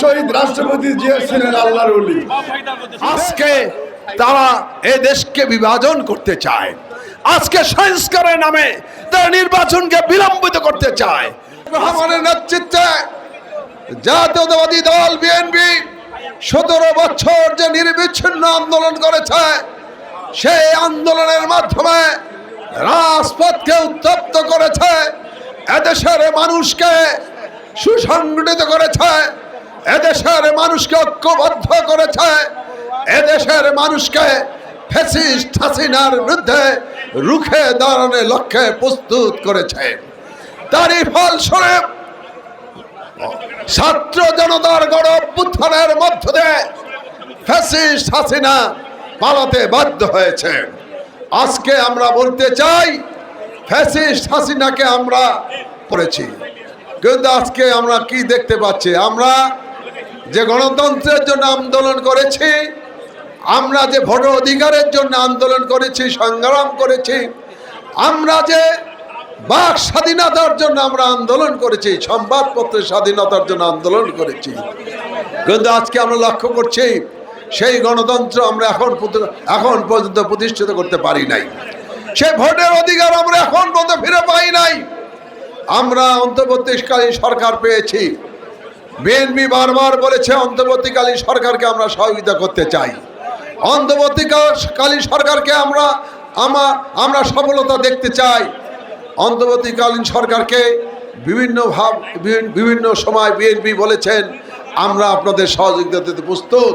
শহীদ রাষ্ট্রপতি জিয়া ছিলেন আল্লাহর আজকে তারা এ দেশকে বিভাজন করতে চায়। আজকে সংস্কারের নামে তারা নির্বাচনকে বিলম্বিত করতে চায়। রহমানের নেতৃত্বে জাতীয়তাবাদী দল, বিএনপি সতেরো বছর যে নির্বিচ্ছিন্ন আন্দোলন করেছে, সেই আন্দোলনের মাধ্যমে রাজপথকে উত্তপ্ত করেছে, এদেশের মানুষকে সুসংগঠিত করেছে এদেশের মানুষকে ঐক্যবদ্ধ করেছে। এদেশের মানুষকে ফেসিস্ট হাসিনার বিরুদ্ধে রুখে দাঁড়ানোর লক্ষ্যে প্রস্তুত করেছে। তারই ফলস্বরূপ ছাত্র জনতার গণ অভ্যুত্থানের মধ্য দিয়ে ফ্যাসিস্ট হাসিনা পালাতে বাধ্য হয়েছে। আজকে আমরা বলতে চাই, ফ্যাসিস্ট হাসিনাকে আমরা পড়েছি। কিন্তু আজকে আমরা কি দেখতে পাচ্ছি? আমরা যে গণতন্ত্রের জন্য আন্দোলন করেছি, আমরা যে ভোট অধিকারের জন্য আন্দোলন করেছি, সংগ্রাম করেছি, আমরা যে বাক স্বাধীনতার জন্য আমরা আন্দোলন করেছি, সংবাদপত্রের স্বাধীনতার জন্য আন্দোলন করেছি। কিন্তু আজকে আমরা লক্ষ্য করছি, সেই গণতন্ত্র আমরা এখন এখন পর্যন্ত প্রতিষ্ঠিত করতে পারি নাই। সেই ভোটের অধিকার আমরা এখন পর্যন্ত ফিরে পাই নাই। আমরা অন্তর্বর্তীকালীন সরকার পেয়েছি। বিএনপি বারবার বলেছে, অন্তর্বর্তীকালীন সরকারকে আমরা সহযোগিতা করতে চাই। অন্তর্বর্তীকালীন সরকারকে আমরা, আমা, আমরা সফলতা দেখতে চাই। অন্তর্বর্তীকালীন সরকারকে বিভিন্ন ভাব, বিভিন্ন সময় বিএনপি বলেছেন, আমরা আপনাদের সহযোগিতা দিতে প্রস্তুত।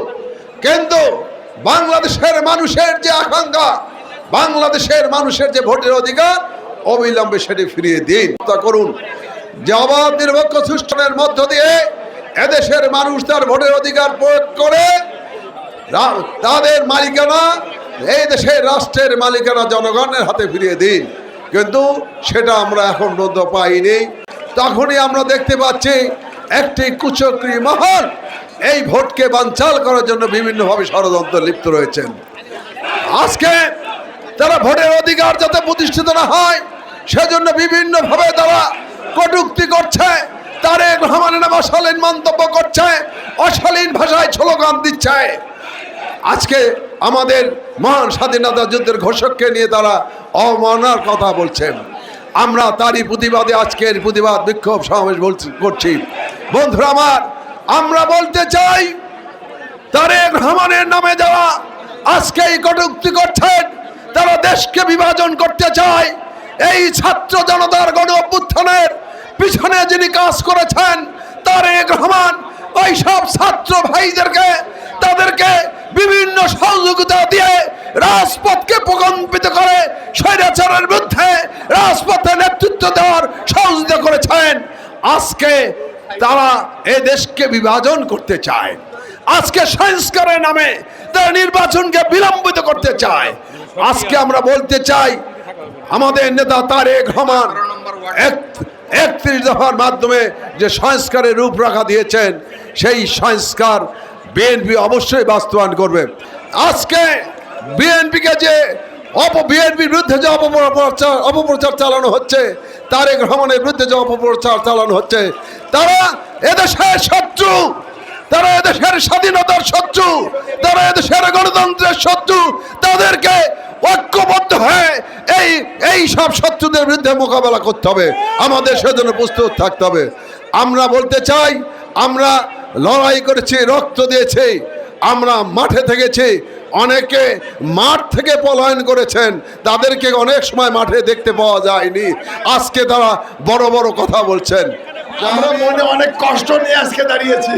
কিন্তু বাংলাদেশের মানুষের যে আকাঙ্ক্ষা, বাংলাদেশের মানুষের যে ভোটের অধিকার, অবিলম্বে সেটি ফিরিয়ে দিন। তা করুন। যে অবাধ নিরপেক্ষ সুষ্ঠনের মধ্য দিয়ে এদেশের মানুষ তার ভোটের অধিকার প্রয়োগ করে তাদের মালিকানা, এই দেশের রাষ্ট্রের মালিকানা জনগণের হাতে ফিরিয়ে দিন। কিন্তু সেটা আমরা এখন পর্যন্ত পাইনি। তখনই আমরা দেখতে পাচ্ছি একটি কুচক্রী মহল, এই ভোটকে বানচাল করার জন্য বিভিন্নভাবে ষড়যন্ত্র লিপ্ত রয়েছেন। আজকে তারা ভোটের অধিকার যাতে প্রতিষ্ঠিত না হয়, সেজন্য বিভিন্নভাবে তারা কটুক্তি করছে। তারেক রহমানের নাম অশালীন মন্তব্য করছে, অশালীন ভাষায় ছোলো স্লোগান দিচ্ছে। আজকে আমাদের মহান স্বাধীনতা যুদ্ধের ঘোষককে নিয়ে তারা অমানার কথা বলছেন। আমরা তারই প্রতিবাদে আজকের প্রতিবাদ বিক্ষোভ সমাবেশ করছি। বন্ধুরা আমার, আমরা বলতে চাই, তারেক রহমানের নামে যারা আজকে এই কটুক্তি করছেন, তারা দেশকে বিভাজন করতে চায়। এই ছাত্র জনতার গণ অভ্যুত্থানের পিছনে যিনি কাজ করেছেন, তারেক রহমান ওই সব ছাত্র ভাইদেরকে, তাদেরকে বিভিন্ন সহযোগিতা দিয়ে রাজপথকে প্রকম্পিত করে স্বৈরাচারের বিরুদ্ধে রাজপথে নেতৃত্ব দেওয়ার সহযোগিতা করেছেন। আজকে তারা এ দেশকে বিভাজন করতে চায়। আজকে সংস্কারের নামে তারা নির্বাচনকে বিলম্বিত করতে চায়। আজকে আমরা বলতে চাই, আমাদের নেতা তারেক রহমান একত্রিশ দফার মাধ্যমে যে সংস্কারের রূপরেখা দিয়েছেন, সেই সংস্কার বিএনপি অবশ্যই বাস্তবায়ন করবে। আজকে বিএনপিকে যে অপ বিএনপির বিরুদ্ধে যে অপপ্রচার অপপ্রচার চালানো হচ্ছে, তারেক রহমানের বিরুদ্ধে যে অপপ্রচার চালানো হচ্ছে, তারা এদেশের শত্রু, তারা এদেশের স্বাধীনতার শত্রু, তারা এদেশের গণতন্ত্রের শত্রু, তাদেরকে ঐক্যবদ্ধ হয়ে এই এই সব শত্রুদের বিরুদ্ধে মোকাবেলা করতে হবে। আমাদের সেজন্য প্রস্তুত থাকতে হবে। আমরা বলতে চাই, আমরা লড়াই করেছি, রক্ত দিয়েছি, আমরা মাঠে থেকেছি। অনেকে মাঠ থেকে পলায়ন করেছেন, তাদেরকে অনেক সময় মাঠে দেখতে পাওয়া যায়নি। আজকে তারা বড় বড় কথা বলছেন। আমরা মনে অনেক কষ্ট নিয়ে আজকে দাঁড়িয়েছি।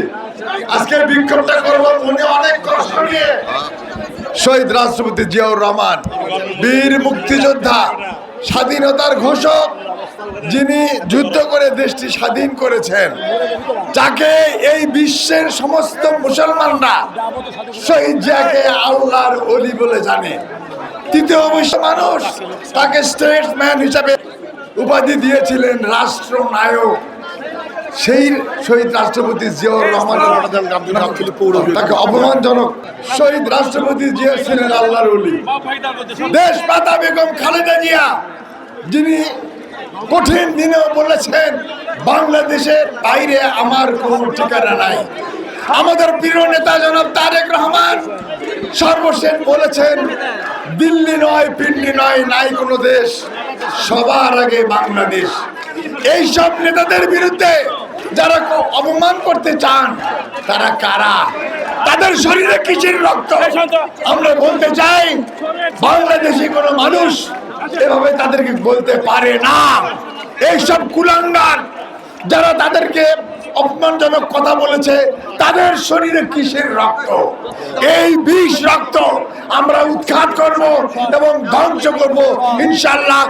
আজকে বিক্ষোভটা করব মনে অনেক কষ্ট নিয়ে। শহীদ রাষ্ট্রপতি জিয়াউর রহমান, বীর মুক্তিযোদ্ধা, স্বাধীনতার ঘোষক, যিনি যুদ্ধ করে দেশটি স্বাধীন করেছেন, যাকে এই বিশ্বের সমস্ত মুসলমানরা শহীদ জিয়াকে আল্লাহর অলি বলে জানে। তৃতীয় বিশ্ব মানুষ তাকে স্টেটসম্যান হিসাবে উপাধি দিয়েছিলেন রাষ্ট্রনায়ক সেই শহীদ রাষ্ট্রপতি জিয়াউর রহমান তাকে অপমানজনক শহীদ রাষ্ট্রপতি জিয়া ছিলেন আল্লাহর দেশ পাতা বেগম খালেদা জিয়া, যিনি কঠিন দিনেও বলেছেন, বাংলাদেশের বাইরে আমার কোনো ঠিকানা নাই। আমাদের প্রিয় নেতা জনাব তারেক রহমান সর্বশেষ বলেছেন, দিল্লি নয়, পিন্ডি নয়, নাই কোনো দেশ, সবার আগে বাংলাদেশ। এই সব নেতাদের বিরুদ্ধে যারা অপমান করতে চান তারা কারা? তাদের শরীরে কিসের রক্ত? আমরা বলতে চাই বাংলাদেশি কোনো মানুষ এভাবে তাদেরকে বলতে পারে না। এইসব কুলাঙ্গার যারা তাদেরকে অপমানজনক কথা বলেছে তাদের শরীরে কিসের রক্ত? এই বিষ রক্ত আমরা উৎখাত করব এবং ধ্বংস করব ইনশাল্লাহ